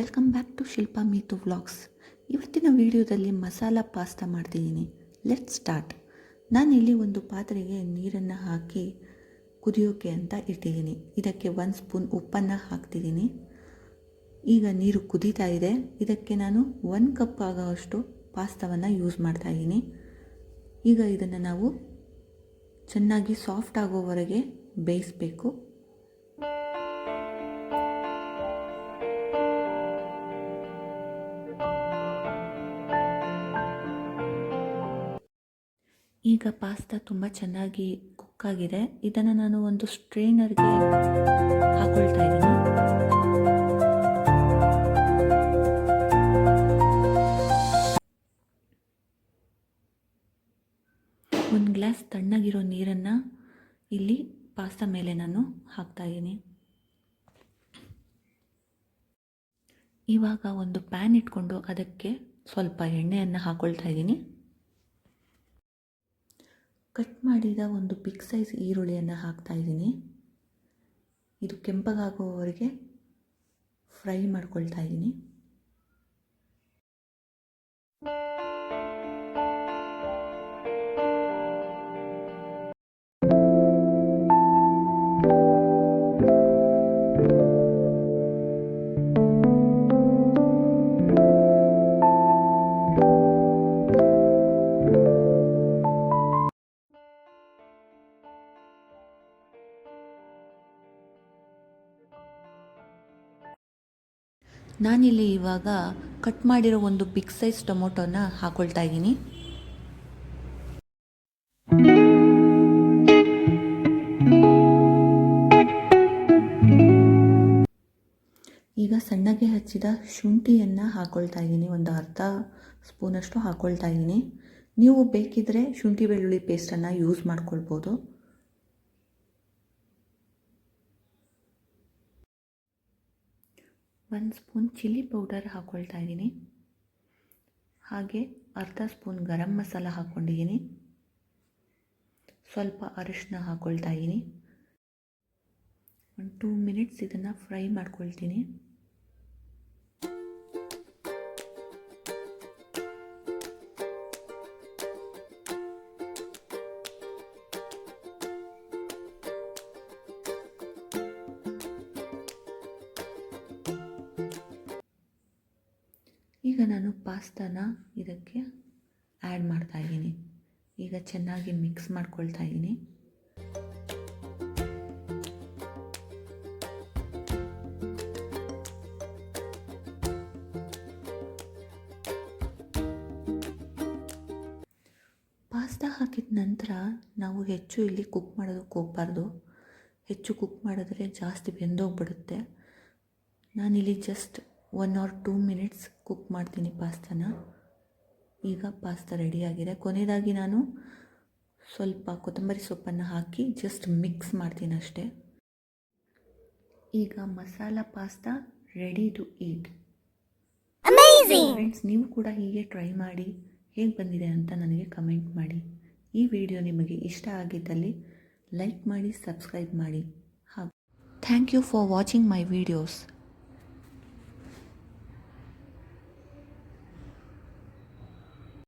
Welcome back to Shilpa Meetu vlogs. ಇವತ್ತಿನ ವಿಡಿಯೋದಲ್ಲಿ masala pasta ಮಾಡ್ತಿದ್ದೀನಿ. Let start. ನಾನು ಇಲ್ಲಿ ಒಂದು ಪಾತ್ರೆಗೆ ನೀರನ್ನು ಹಾಕಿ ಕುದಿಯೋಕೆ ಅಂತ ಇಟ್ಟಿದ್ದೀನಿ. ಇದಕ್ಕೆ ಒಂದು ಸ್ಪೂನ್ ಉಪ್ಪನ್ನು ಹಾಕ್ತಿದ್ದೀನಿ. ಈಗ ನೀರು ಕುದೀತಾ ಇದೆ. ಇದಕ್ಕೆ ನಾನು ಒಂದು ಕಪ್ ಆಗೋವಷ್ಟು ಪಾಸ್ತಾವನ್ನು ಯೂಸ್ ಮಾಡ್ತಾ ಇದ್ದೀನಿ. ಈಗ ಇದನ್ನು ನಾವು ಚೆನ್ನಾಗಿ ಸಾಫ್ಟ್ ಆಗೋವರೆಗೆ ಬೇಯಿಸಬೇಕು. ಈಗ ಪಾಸ್ತಾ ತುಂಬ ಚೆನ್ನಾಗಿ ಕುಕ್ ಆಗಿದೆ. ಇದನ್ನು ನಾನು ಒಂದು ಸ್ಟ್ರೈನರ್ಗೆ ಹಾಕೊಳ್ತಾ ಇದ್ದೀನಿ. ಒಂದು ಗ್ಲಾಸ್ ತಣ್ಣಗಿರೋ ನೀರನ್ನು ಇಲ್ಲಿ ಪಾಸ್ತಾ ಮೇಲೆ ನಾನು ಹಾಕ್ತಾ ಇದ್ದೀನಿ. ಇವಾಗ ಒಂದು ಪ್ಯಾನ್ ಇಟ್ಕೊಂಡು ಅದಕ್ಕೆ ಸ್ವಲ್ಪ ಎಣ್ಣೆಯನ್ನು ಹಾಕ್ಕೊಳ್ತಾ ಇದ್ದೀನಿ. ಕಟ್ ಮಾಡಿದ ಒಂದು ಬಿಗ್ ಸೈಜ್ ಈರುಳ್ಳಿಯನ್ನು ಹಾಕ್ತಾ ಇದ್ದೀನಿ. ಇದು ಕೆಂಪಗಾಗುವವರೆಗೆ ಫ್ರೈ ಮಾಡ್ಕೊಳ್ತಾ ಇದ್ದೀನಿ. ನಾನಿಲ್ಲಿ ಇವಾಗ ಕಟ್ ಮಾಡಿರೋ ಒಂದು ಬಿಗ್ ಸೈಜ್ ಟೊಮೊಟೊನ ಹಾಕೊಳ್ತಾ ಇದ್ದೀನಿ. ಈಗ ಸಣ್ಣಗೆ ಹಚ್ಚಿದ ಶುಂಠಿಯನ್ನು ಹಾಕೊಳ್ತಾ ಇದ್ದೀನಿ. ಒಂದು ಅರ್ಧ ಸ್ಪೂನಷ್ಟು ಹಾಕೊಳ್ತಾ ಇದ್ದೀನಿ. ನೀವು ಬೇಕಿದ್ದರೆ ಶುಂಠಿ ಬೆಳ್ಳುಳ್ಳಿ ಪೇಸ್ಟನ್ನು ಯೂಸ್ ಮಾಡ್ಕೊಳ್ಬೋದು. ಒಂದು ಸ್ಪೂನ್ ಚಿಲ್ಲಿ ಪೌಡರ್ ಹಾಕ್ಕೊಳ್ತಾ ಇದ್ದೀನಿ. ಹಾಗೆ ಅರ್ಧ ಸ್ಪೂನ್ ಗರಂ ಮಸಾಲ ಹಾಕ್ಕೊಂಡಿದ್ದೀನಿ ಸ್ವಲ್ಪ ಅರಿಶಿನ ಹಾಕ್ಕೊಳ್ತಾ ಇದ್ದೀನಿ. ಒಂದು ಟೂ ಮಿನಿಟ್ಸ್ ಇದನ್ನು ಫ್ರೈ ಮಾಡ್ಕೊಳ್ತೀನಿ. ನಾನು ಪಾಸ್ತಾನ ಇದಕ್ಕೆ ಆ್ಯಡ್ ಮಾಡ್ತಾ ಇದ್ದೀನಿ. ಈಗ ಚೆನ್ನಾಗಿ ಮಿಕ್ಸ್ ಮಾಡ್ಕೊಳ್ತಾ ಇದ್ದೀನಿ. ಪಾಸ್ತಾ ಹಾಕಿದ ನಂತರ ನಾವು ಹೆಚ್ಚು ಇಲ್ಲಿ ಕುಕ್ ಮಾಡೋದಕ್ಕೆ ಹೋಗ್ಬಾರ್ದು. ಹೆಚ್ಚು ಕುಕ್ ಮಾಡಿದ್ರೆ ಜಾಸ್ತಿ ಬೆಂದೋಗ್ಬಿಡುತ್ತೆ. ನಾನಿಲ್ಲಿ just one or two minutes cook ಮಾಡ್ತೀನಿ ಪಾಸ್ತಾನ. ಈಗ ಪಾಸ್ತಾ ರೆಡಿಯಾಗಿದೆ ಕೊನೆಯದಾಗಿ ನಾನು ಸ್ವಲ್ಪ ಕೊತ್ತಂಬರಿ ಸೊಪ್ಪನ್ನು ಹಾಕಿ ಜಸ್ಟ್ ಮಿಕ್ಸ್ ಮಾಡ್ತೀನಿ ಅಷ್ಟೇ. ಈಗ masala pasta ready to eat friends ನೀವು ಕೂಡ ಹೀಗೆ ಟ್ರೈ ಮಾಡಿ ಹೇಗೆ ಬಂದಿದೆ ಅಂತ ನನಗೆ ಕಮೆಂಟ್ ಮಾಡಿ. ಈ ವಿಡಿಯೋ ನಿಮಗೆ ಇಷ್ಟ ಆಗಿದ್ದಲ್ಲಿ ಲೈಕ್ ಮಾಡಿ ಸಬ್ಸ್ಕ್ರೈಬ್ ಮಾಡಿ. ಹಾಗೂ thank you for watching my videos